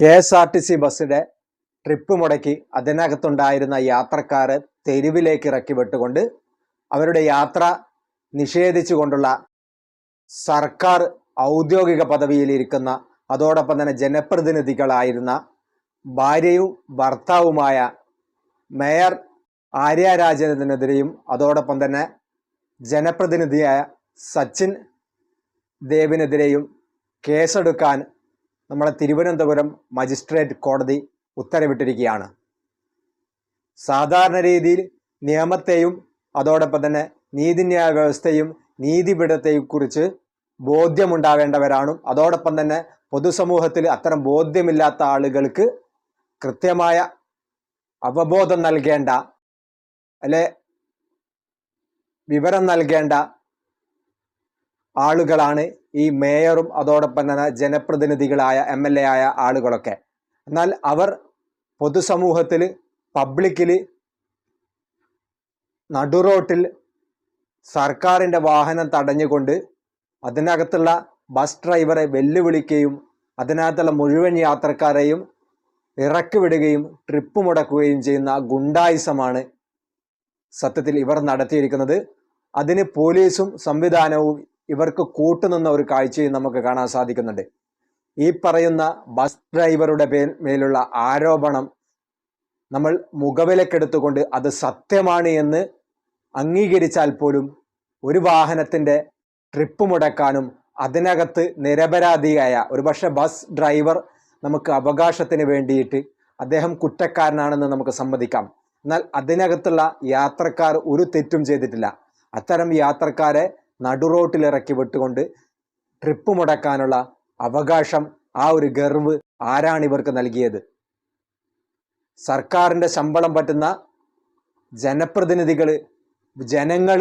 K S R T C ബസ്സിന്റെ trip മുടക്കി അതിനകത്തുണ്ടായിരുന്ന യാത്രക്കാരെ തെരുവിലേക്ക് ഇറക്കി വിട്ടുകൊണ്ട് അവരുടെ യാത്ര നിഷേധിച്ചുകൊണ്ടുള്ള സർക്കാർ ഔദ്യോഗിക പദവിയിലിരിക്കുന്ന അതോടൊപ്പം തന്നെ ജനപ്രതിനിധികളായിരുന്ന ഭാര്യയും ഭർത്താവുമായ മേയർ ആര്യ രാജനെതിരെയും അതോടൊപ്പം തന്നെ ജനപ്രതിനിധിയായ സച്ചിൻ ദേവിനെതിരെയും കേസെടുക്കാൻ നമ്മളെ തിരുവനന്തപുരം മജിസ്ട്രേറ്റ് കോടതി ഉത്തരവിട്ടിരിക്കുകയാണ്. സാധാരണ രീതിയിൽ നിയമത്തെയും അതോടൊപ്പം തന്നെ നീതിന്യായ വ്യവസ്ഥയും നീതിപീഠത്തെയും കുറിച്ച് ബോധ്യമുണ്ടാവേണ്ടവരാണ് അതോടൊപ്പം തന്നെ പൊതുസമൂഹത്തിൽ അത്തരം ബോധ്യമില്ലാത്ത ആളുകൾക്ക് കൃത്യമായ അവബോധം നൽകേണ്ട അല്ലെ വിവരം നൽകേണ്ട ആളുകളാണ് ഈ മേയറും അതോടൊപ്പം തന്നെ ജനപ്രതിനിധികളായ എം എൽ എ ആയ ആളുകളൊക്കെ. എന്നാൽ അവർ പൊതുസമൂഹത്തിൽ പബ്ലിക്കിൽ നടുറോട്ടിൽ സർക്കാരിന്റെ വാഹനം തടഞ്ഞുകൊണ്ട് അതിനകത്തുള്ള ബസ് ഡ്രൈവറെ വെല്ലുവിളിക്കുകയും അതിനകത്തുള്ള മുഴുവൻ യാത്രക്കാരെയും ഇറക്കി വിടുകയും ട്രിപ്പ് മുടക്കുകയും ചെയ്യുന്ന ഗുണ്ടായുസമാണ് സത്യത്തിൽ ഇവർ നടത്തിയിരിക്കുന്നത്. അതിന് പോലീസും സംവിധാനവും ഇവർക്ക് കൂട്ടുനിന്ന ഒരു കാഴ്ചയും നമുക്ക് കാണാൻ സാധിക്കുന്നുണ്ട്. ഈ പറയുന്ന ബസ് ഡ്രൈവറുടെ മേലുള്ള ആരോപണം നമ്മൾ മുഖവിലക്കെടുത്തുകൊണ്ട് അത് സത്യമാണ് എന്ന് അംഗീകരിച്ചാൽ പോലും ഒരു വാഹനത്തിന്റെ ട്രിപ്പ് മുടക്കാനും അതിനകത്ത് നിരപരാധിയായ ഒരുപക്ഷെ ബസ് ഡ്രൈവർ നമുക്ക് അവകാശത്തിന് വേണ്ടിയിട്ട് അദ്ദേഹം കുറ്റക്കാരനാണെന്ന് നമുക്ക് സമ്മതിക്കാം. എന്നാൽ അതിനകത്തുള്ള യാത്രക്കാർ ഒരു തെറ്റും ചെയ്തിട്ടില്ല. അത്തരം യാത്രക്കാരെ നടുറോട്ടിൽ ഇറക്കി വിട്ടുകൊണ്ട് ട്രിപ്പ് മുടക്കാനുള്ള അവകാശം ആ ഒരു ഗർവ് ആരാണ് ഇവർക്ക് നൽകിയത്? സർക്കാരിന്റെ ശമ്പളം പറ്റുന്ന ജനപ്രതിനിധികൾ ജനങ്ങൾ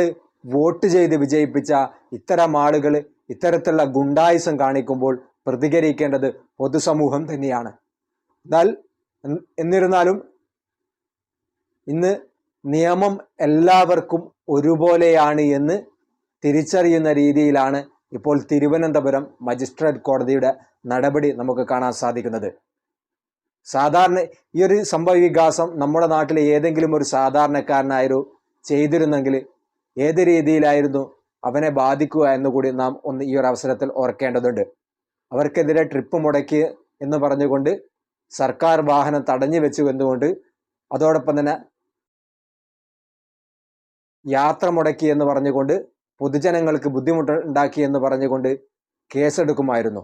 വോട്ട് ചെയ്ത് വിജയിപ്പിച്ച ഇത്തരം ആളുകൾ ഇത്തരത്തിലുള്ള ഗുണ്ടായുസം കാണിക്കുമ്പോൾ പ്രതികരിക്കേണ്ടത് പൊതുസമൂഹം തന്നെയാണ്. എന്നാൽ എന്നിരുന്നാലും ഇന്ന് നിയമം എല്ലാവർക്കും ഒരുപോലെയാണ് എന്ന് തിരിച്ചറിയുന്ന രീതിയിലാണ് ഇപ്പോൾ തിരുവനന്തപുരം മജിസ്ട്രേറ്റ് കോടതിയുടെ നടപടി നമുക്ക് കാണാൻ സാധിക്കുന്നത്. സാധാരണ ഈ ഒരു സംഭവ വികാസം നമ്മുടെ നാട്ടിലെ ഏതെങ്കിലും ഒരു സാധാരണക്കാരനായൊരു ചെയ്തിരുന്നെങ്കിൽ ഏത് രീതിയിലായിരുന്നു അവനെ ബാധിക്കുക എന്നുകൂടി നാം ഒന്ന് ഈ ഒരു അവസരത്തിൽ ഓർക്കേണ്ടതുണ്ട്. അവർക്കെതിരെ ട്രിപ്പ് മുടക്കി എന്ന് പറഞ്ഞുകൊണ്ട് സർക്കാർ വാഹനം തടഞ്ഞു വെച്ചു എന്നുകൊണ്ട് അതോടൊപ്പം തന്നെ യാത്ര മുടക്കി എന്ന് പറഞ്ഞുകൊണ്ട് പൊതുജനങ്ങൾക്ക് ബുദ്ധിമുട്ട് ഉണ്ടാക്കി എന്ന് പറഞ്ഞുകൊണ്ട് കേസെടുക്കുമായിരുന്നു.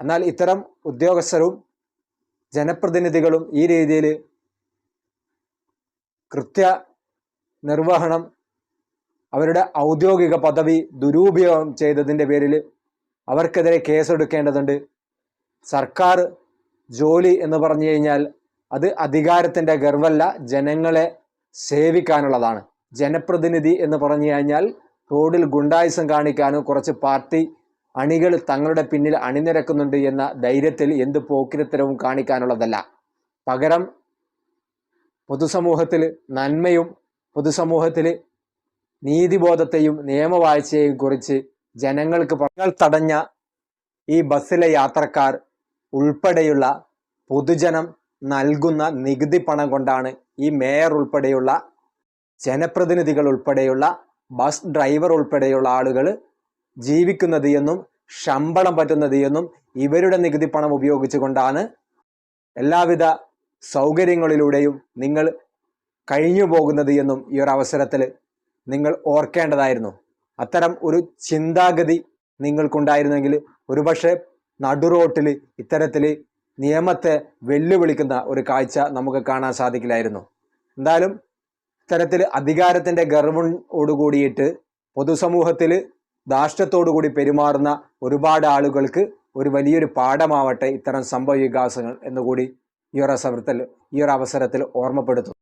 എന്നാൽ ഇത്തരം ഉദ്യോഗസ്ഥരും ജനപ്രതിനിധികളും ഈ രീതിയിൽ കൃത്യ നിർവഹണം അവരുടെ ഔദ്യോഗിക പദവി ദുരുപയോഗം ചെയ്തതിന്റെ പേരിൽ അവർക്കെതിരെ കേസെടുക്കേണ്ടതുണ്ട്. സർക്കാർ ജോലി എന്ന് പറഞ്ഞു കഴിഞ്ഞാൽ അത് അധികാരത്തിന്റെ ഗർവല്ല ജനങ്ങളെ സേവിക്കാനുള്ളതാണ്. ജനപ്രതിനിധി എന്ന് പറഞ്ഞു കഴിഞ്ഞാൽ റോഡിൽ ഗുണ്ടായുസം കാണിക്കാനും കുറച്ച് പാർട്ടി അണികൾ തങ്ങളുടെ പിന്നിൽ അണിനിരക്കുന്നുണ്ട് എന്ന ധൈര്യത്തിൽ എന്ത് പോക്കിരിത്തരവും കാണിക്കാനുള്ളതല്ല. പകരം പൊതുസമൂഹത്തിൽ നന്മയും പൊതുസമൂഹത്തിൽ നീതിബോധത്തെയും നിയമവാഴ്ചയെയും കുറിച്ച് ജനങ്ങൾക്ക് പറഞ്ഞാൽ തടഞ്ഞ ഈ ബസ്സിലെ യാത്രക്കാർ ഉൾപ്പെടെയുള്ള പൊതുജനം നൽകുന്ന നികുതി പണം കൊണ്ടാണ് ഈ മേയർ ഉൾപ്പെടെയുള്ള ജനപ്രതിനിധികൾ ഉൾപ്പെടെയുള്ള ബസ് ഡ്രൈവർ ഉൾപ്പെടെയുള്ള ആളുകൾ ജീവിക്കുന്നത് എന്നും ശമ്പളം പറ്റുന്നത് എന്നും ഇവരുടെ നികുതി പണം ഉപയോഗിച്ചുകൊണ്ടാണ് എല്ലാവിധ സൗകര്യങ്ങളിലൂടെയും നിങ്ങൾ കഴിഞ്ഞു പോകുന്നത് എന്നും ഈ ഒരു അവസരത്തിൽ നിങ്ങൾ ഓർക്കേണ്ടതായിരുന്നു. അത്തരം ഒരു ചിന്താഗതി നിങ്ങൾക്കുണ്ടായിരുന്നെങ്കിൽ ഒരുപക്ഷെ നടുറോട്ടിൽ ഇത്തരത്തിൽ നിയമത്തെ വെല്ലുവിളിക്കുന്ന ഒരു കാഴ്ച നമുക്ക് കാണാൻ സാധിക്കില്ലായിരുന്നു. എന്തായാലും ഇത്തരത്തിൽ അധികാരത്തിന്റെ ഗർവോടുകൂടിയിട്ട് പൊതുസമൂഹത്തിൽ ധാർഷ്ട്യത്തോടുകൂടി പെരുമാറുന്ന ഒരുപാട് ആളുകൾക്ക് ഒരു വലിയൊരു പാഠമാവട്ടെ ഇത്തരം സംഭവ വികാസങ്ങൾ എന്നുകൂടി ഈ ഒരു അവസരത്തിൽ ഈ ഒരു അവസരത്തിൽ ഓർമ്മപ്പെടുത്തുന്നു.